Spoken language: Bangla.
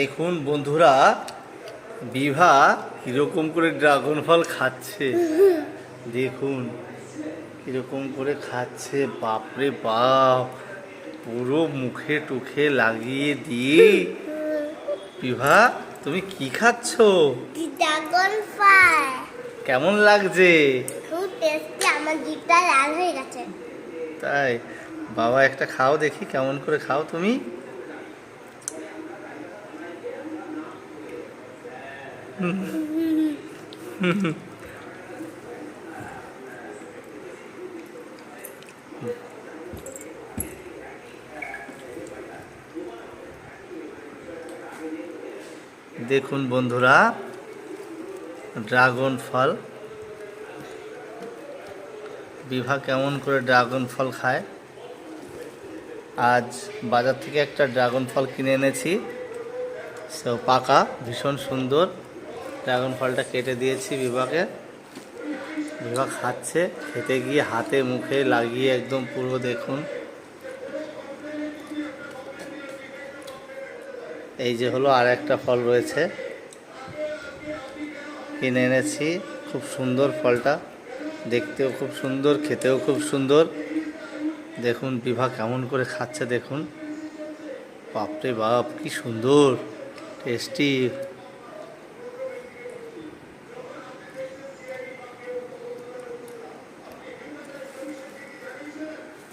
দেখুন বন্ধুরা বিভা কীরকম করে ড্রাগন ফল খাচ্ছে। দেখুন কীরকম করে খাচ্ছে বাপরে বাপ পুরো মুখে টুখে লাগিয়ে দিয়ে। বিভা তুমি কি খাচ্ছ? ড্রাগন ফ্রাই কেমন লাগছে? খুব টেস্টি আমার জিভটা লাল হয়ে গেছে। তাই বাবা একটা খাও দেখি কেমন করে খাও তুমি? দেখুন বন্ধুরা, ড্রাগন ফল। বিভা কেমন করে ড্রাগন ফল খায়। আজ বাজার থেকে একটা ড্রাগন ফল কিনে এনেছি। সো পাকা, ভীষণ সুন্দর। ড্রাগন ফলটা কেটে দিয়েছি বিভাকে। বিভা খাচ্ছে, খেতে গিয়ে হাতে মুখে লাগিয়ে একদম পুরো দেখুন। এই যে হলো আর একটা ফল রয়েছে। কিনে এনেছি, খুব সুন্দর ফলটা। দেখতেও খুব সুন্দর, খেতেও খুব সুন্দর। দেখুন বিভা কেমন করে খাচ্ছে, দেখুন। বাপরে বাপ, কি সুন্দর, টেস্টি।